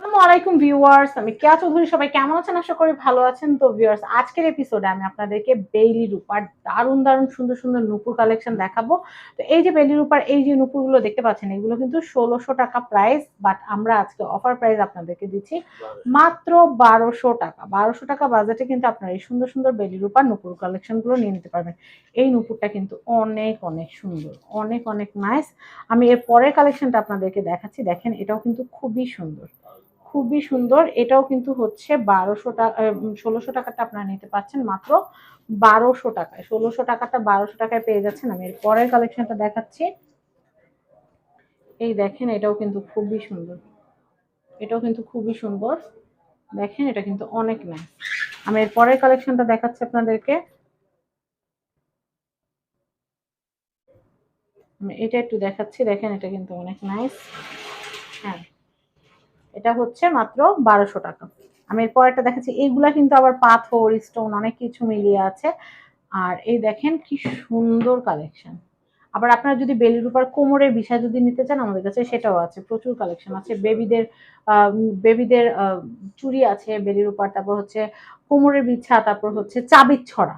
আসসালামু আলাইকুম ভিউয়ার্স আমি কেয়া চৌধুরী সবাই কেমন আছেন? আশা করি ভালো আছেন। তো ভিউয়ার্স আজকের এপিসোডে আমি আপনাদেরকে বেইলি রূপার দারুণ দারুণ সুন্দর সুন্দর নুপুর কালেকশন দেখাবো। তো এই যে বেইলি রূপার এই যে নুপুরগুলো দেখতে পাচ্ছেন এগুলো কিন্তু ষোলোশো টাকা প্রাইস বাট আমরা আজকে অফার প্রাইস আপনাদেরকে দিচ্ছি মাত্র বারোশো টাকা। বারোশো টাকা বাজেটে কিন্তু আপনারা এই সুন্দর সুন্দর বেলি রূপার নুপুর কালেকশনগুলো নিয়ে নিতে পারবেন। এই নুপুরটা কিন্তু অনেক অনেক সুন্দর অনেক অনেক নাইস আমি এর পরের কালেকশনটা আপনাদেরকে দেখাচ্ছি। দেখেন এটাও কিন্তু খুবই সুন্দর। খুবই সুন্দর। এটাও কিন্তু হচ্ছে বারোশো টাকা ষোলোশো টাকাটা আপনারা নিতে পারছেন মাত্র বারোশো টাকায়। ষোলোশো টাকাটা বারোশো টাকায় পেয়ে যাচ্ছেন। আমি এর পরের কালেকশনটা দেখাচ্ছি। এই দেখেন, এটাও কিন্তু খুবই সুন্দর। এটাও কিন্তু খুবই সুন্দর। দেখেন, এটা কিন্তু অনেক নাই আমি এর পরের কালেকশনটা দেখাচ্ছি আপনাদেরকে। এটা একটু দেখাচ্ছি। দেখেন, এটা কিন্তু অনেক নাইস হ্যাঁ। এটা হচ্ছে মাত্র বারোশো টাকা। আমি এর পরেরটা দেখাচ্ছি, এইগুলা কিন্তু আবার পাথর স্টোন অনেক কিছু মিলিয়ে আছে। আর এই দেখেন কি সুন্দর কালেকশন আবার আপনারা যদি বেলির উপর কোমরের বিষয় যদি নিতে চান, আমাদের কাছে সেটাও আছে, প্রচুর কালেকশন আছে। বেবিদের বেবিদের চুড়ি আছে বেলির উপর তারপর হচ্ছে কোমরের বিছা, তারপর হচ্ছে চাবির ছড়া।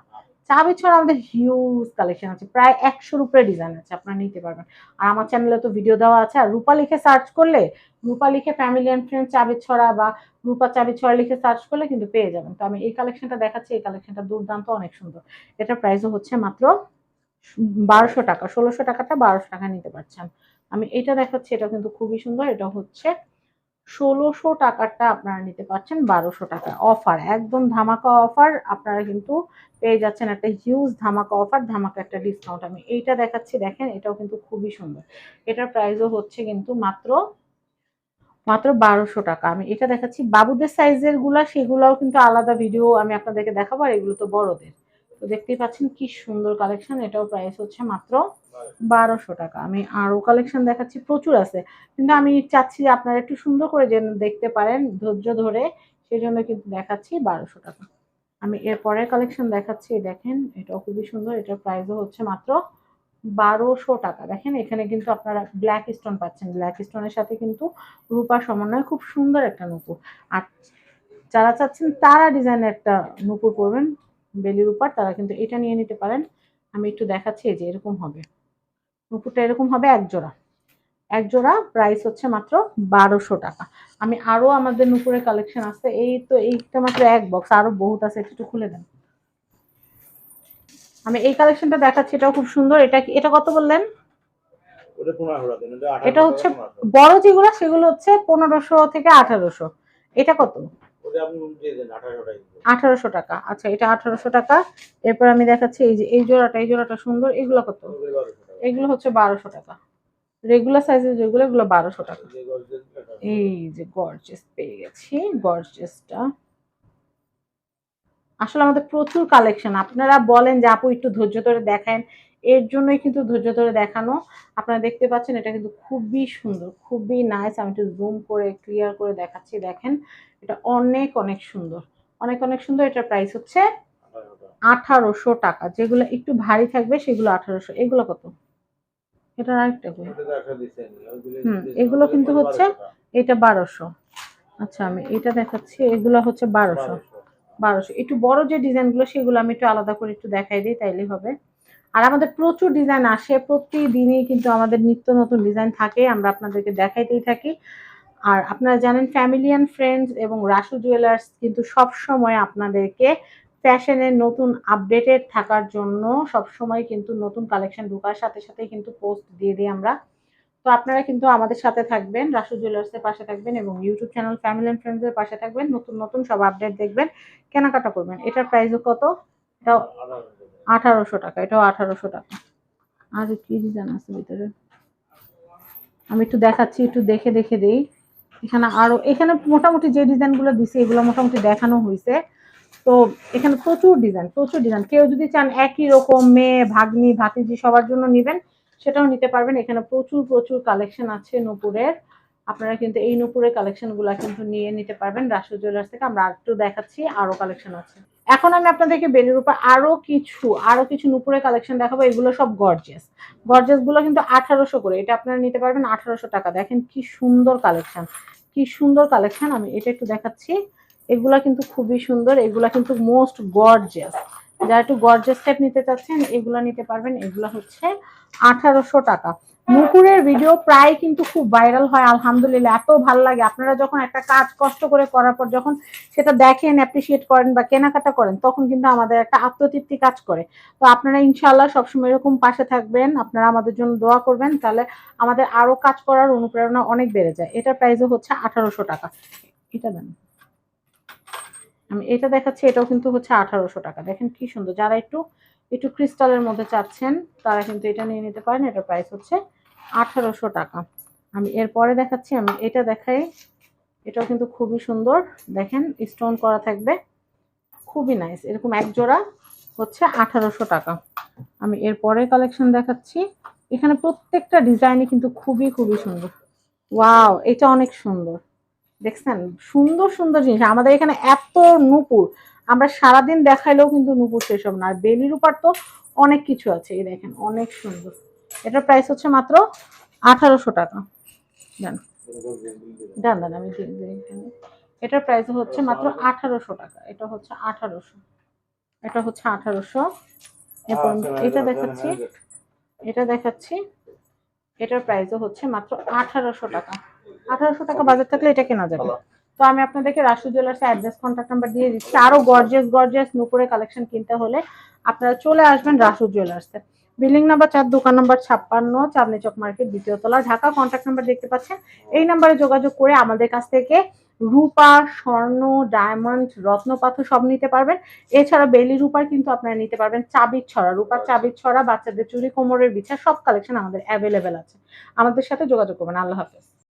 চাবি ছড়া আমাদের হিউজ কালেকশন আছে। প্রায় একশোর উপরে ডিজাইন আছে, আপনারা নিতে পারবেন। আর আমার চ্যানেলে তো ভিডিও দেওয়া আছে। আর রূপা লিখে সার্চ করলে, রূপা লিখে ফ্যামিলি অ্যান্ড ফ্রেন্ড চাবি ছড়া বা রূপা চাবি ছড়া লিখে সার্চ করলে কিন্তু পেয়ে যাবেন। তো আমি এই কালেকশনটা দেখাচ্ছি, এই কালেকশনটা দুর্দান্ত, অনেক সুন্দর। এটার প্রাইসও হচ্ছে মাত্র বারোশো টাকা, ষোলোশো টাকাটা বারোশো টাকা নিতে পারছেন। আমি এটা দেখাচ্ছি এটা কিন্তু খুবই সুন্দর, এটা হচ্ছে ষোলোশো টাকারটা আপনারা নিতে পারছেন, বারোশো টাকা অফার একদম ধামাকা অফার আপনারা কিন্তু পেয়ে যাচ্ছেন একটা হিউজ ধামাকা অফার ধামাকা একটা ডিসকাউন্ট আমি এইটা দেখাচ্ছি, দেখেন, এটাও কিন্তু খুবই সুন্দর। এটার প্রাইসও হচ্ছে কিন্তু মাত্র মাত্র বারোশো টাকা। আমি এটা দেখাচ্ছি, বাবুদের সাইজেরগুলা, সেগুলোও কিন্তু আলাদা ভিডিও আমি আপনাদেরকে দেখাবো, আর এগুলো তো বড়দের। তো দেখতেই পাচ্ছেন কি সুন্দর কালেকশন এটাও প্রাইস হচ্ছে মাত্র বারোশো টাকা। আমি আরও কালেকশন দেখাচ্ছি, প্রচুর আছে। কিন্তু আমি চাচ্ছি যে আপনারা একটু সুন্দর করে যেন দেখতে পারেন, ধৈর্য ধরে সেই জন্য কিন্তু দেখাচ্ছি বারোশো টাকা। আমি এর পরের কালেকশন দেখাচ্ছি দেখেন, এটাও খুবই সুন্দর, এটার প্রাইসও হচ্ছে মাত্র বারোশো টাকা। দেখেন, এখানে কিন্তু আপনারা ব্ল্যাক স্টোন পাচ্ছেন। ব্ল্যাক স্টোনের সাথে কিন্তু রূপা সমন্বয় খুব সুন্দর একটা নুপুর। আর যারা চাচ্ছেন তারা ডিজাইনের একটা নুপুর করবেন বেলির উপর তারা কিন্তু এটা নিয়ে নিতে পারেন। আমি একটু দেখাচ্ছি যে এরকম হবে। নুপুরটা এরকম হবে এক জোড়া। এক জোড়া প্রাইস হচ্ছে মাত্র বারোশো টাকা। আমি আরও আমাদের নুপুরের কালেকশন আছে। এই তো এইটা মাত্র এক বক্স আরও বহুত আছে একটু খুলে দেন। আমি এই কালেকশনটা দেখাচ্ছি এটাও খুব সুন্দর। এটা এটা কত বললেন? এটা হচ্ছে বড় যেগুলো সেগুলো হচ্ছে পনেরোশো থেকে আঠারোশো। এটা কত? আঠারোশো টাকা আচ্ছা এটা আঠারোশো টাকা। এরপর আমি দেখাচ্ছি এই যে এই জোড়াটা এই জোড়াটা সুন্দর। এগুলো কত? এগুলো হচ্ছে বারোশো টাকা। রেগুলার সাইজের যেগুলো এগুলো বারোশো টাকা। এই যে গর্জেস পেয়ে গেছি। গর্জেসটা আসলে আমাদের প্রচুর কালেকশন আপনারা বলেন যে আপু একটু ধৈর্য ধরে দেখেন এর জন্যই কিন্তু ধৈর্য ধরে দেখানো। আপনারা দেখতে পাচ্ছেন এটা কিন্তু খুবই সুন্দর খুবই নাইস আমি একটু জুম করে ক্লিয়ার করে দেখাচ্ছি দেখেন। এটা অনেক অনেক সুন্দর। অনেক অনেক সুন্দর। এটার প্রাইস হচ্ছে আঠারোশো টাকা। যেগুলো একটু ভারী থাকবে সেগুলো আঠারোশো। এগুলো কত? এটা আরেকটা হুম এগুলো কিন্তু হচ্ছে এটা বারোশো। আচ্ছা আমি এটা দেখাচ্ছি। এগুলো হচ্ছে বারোশো। বারোশো। একটু বড় যে ডিজাইনগুলো সেগুলো আমি একটু আলাদা করে একটু দেখাই দিই তাইলে হবে। আর আমাদের প্রচুর ডিজাইন আসে, প্রতিদিনই কিন্তু আমাদের নিত্য নতুন ডিজাইন থাকে, আমরা আপনাদেরকে দেখাইতেই থাকি। আর আপনারা জানেন ফ্যামিলি অ্যান্ড ফ্রেন্ডস এবং রাসু জুয়েলার্স কিন্তু সব সময় আপনাদেরকে ফ্যাশনের নতুন আপডেটেড থাকার জন্য সব সময় কিন্তু নতুন কালেকশন ঢোকার সাথে সাথে কিন্তু পোস্ট দিয়ে দিই আমরা। তো আপনারা কিন্তু আমাদের সাথে থাকবেন, রাসু জুয়েলার্সের পাশে থাকবেন এবং ইউটিউব চ্যানেল ফ্যামিলি অ্যান্ড ফ্রেন্ডসের পাশে থাকবেন, নতুন নতুন সব আপডেট দেখবেন, কেনাকাটা করবেন। এটার প্রাইসও কত? এটাও আঠারোশো টাকা, এটাও আঠারোশো টাকা। আর কি ডিজাইন আছে ভিতরে? আমি একটু দেখাচ্ছি, একটু দেখে দেখে দিই। এখানে আরও, এখানে মোটামুটি যে ডিজাইনগুলো দিছে, এগুলো মোটামুটি দেখানো হয়েছে তো এখানে প্রচুর ডিজাইন প্রচুর ডিজাইন কেউ যদি চান একই রকম মেয়ে, ভাগ্নি, ভাতিজি সবার জন্য নেবেন, সেটাও নিতে পারবেন। এখানে প্রচুর প্রচুর কালেকশন আছে নূপুরের। আপনারা কিন্তু এই নূপুরের কালেকশনগুলো কিন্তু নিয়ে নিতে পারবেন। রাষ্ট্র জুয়েলার্স থেকে আমরা একটু দেখাচ্ছি, আরও কালেকশন আছে। এখন আমি আপনাদেরকে বেলির উপর আরও কিছু আরও কিছু নুপুরের কালেকশন দেখাবো, এগুলো সব গর্জেস গর্জেসগুলো কিন্তু আঠারোশো করে, এটা আপনারা নিতে পারবেন আঠারোশো টাকা। দেখেন কি সুন্দর কালেকশন কি সুন্দর কালেকশন আমি এটা একটু দেখাচ্ছি। এগুলা কিন্তু খুবই সুন্দর, এগুলা কিন্তু মোস্ট গর্জিয়াস যারা একটু গর্জিয়াস টাইপ নিতে চাচ্ছেন, এগুলা নিতে পারবেন, এগুলা হচ্ছে আঠারোশো টাকা। মুকুরের ভিডিও প্রায় কিন্তু খুব ভাইরাল হয়, আলহামদুলিল্লাহ। এত ভালো লাগে। আপনারা যখন একটা কাজ কষ্ট করে করার পর যখন সেটা দেখেন অ্যাপ্রিসিয়েট করেন বা কেনাকাটা করেন, তখন কিন্তু আমাদের একটা আত্মতৃপ্তি কাজ করে। তো আপনারা ইনশাল্লাহ সবসময় এরকম পাশে থাকবেন। আপনারা আমাদের জন্য দোয়া করবেন, তাহলে আমাদের আরও কাজ করার অনুপ্রেরণা অনেক বেড়ে যায়। এটার প্রাইসও হচ্ছে আঠারোশো টাকা। এটা দেন। আমি এটা দেখাচ্ছি, এটাও কিন্তু হচ্ছে আঠারোশো টাকা। দেখেন কি সুন্দর। যারা একটু একটু ক্রিস্টালের মধ্যে চাচ্ছেন, তারা কিন্তু এটা নিয়ে নিতে পারেন। এটার প্রাইস হচ্ছে আঠারোশো টাকা। আমি এরপরে দেখাচ্ছি, আমি এটা দেখাই। এটাও কিন্তু খুবই সুন্দর। দেখেন স্টোন করা থাকবে। খুবই নাইস এরকম এক জোড়া হচ্ছে আঠারোশো টাকা। আমি এরপরে কালেকশন দেখাচ্ছি। এখানে প্রত্যেকটা ডিজাইনই কিন্তু খুবই খুবই সুন্দর। ওয়াও এটা অনেক সুন্দর। দেখছেন? সুন্দর সুন্দর জিনিস। আমাদের এখানে এত নুপুর। আমরা সারাদিন দেখাইলেও কিন্তু নুপুর শেষ হবে না। আর বেলির উপর তো অনেক কিছু আছে এই দেখেন অনেক সুন্দর। এটার প্রাইস হচ্ছে মাত্র আঠারোশো টাকা। জান জান দান আমি এটার প্রাইস হচ্ছে মাত্র আঠারোশো টাকা। এটা হচ্ছে আঠারোশো। এটা হচ্ছে আঠারোশো। এরপর এটা দেখাচ্ছি। এটা দেখাচ্ছি। এটার প্রাইসও হচ্ছে মাত্র আঠারোশো টাকা। আঠারোশো টাকা বাজার থাকলে এটা কেনা যাবে। তো আমি আপনাদেরকে Rasu jewellers address contact number দিয়ে দিচ্ছি। আরও গর্জিয়াস গর্জিয়াস নুপুরের কালেকশন কিনতে হলে আপনারা চলে আসবেন রাসু জুয়েলার্সে। বিল্ডিং নাম্বার চার, দোকান নাম্বার ছাপ্পান্ন, চাঁদনি চক মার্কেট দ্বিতীয় তলা, ঢাকা। কন্ট্যাক্ট নাম্বার দেখতে পাচ্ছেন। এই নাম্বারে যোগাযোগ করে আমাদের কাছ থেকে রূপা, স্বর্ণ ডায়মন্ড রত্ন পাথর সব নিতে পারবেন। এছাড়া বেলি রূপার কিন্তু আপনারা নিতে পারবেন। চাবির ছড়া, রূপার চাবির ছড়া, বাচ্চাদের চুরি কোমরের বিছা সব কালেকশন আমাদের অ্যাভেলেবেল আছে। আমাদের সাথে যোগাযোগ করবেন। আল্লাহ হাফেজ।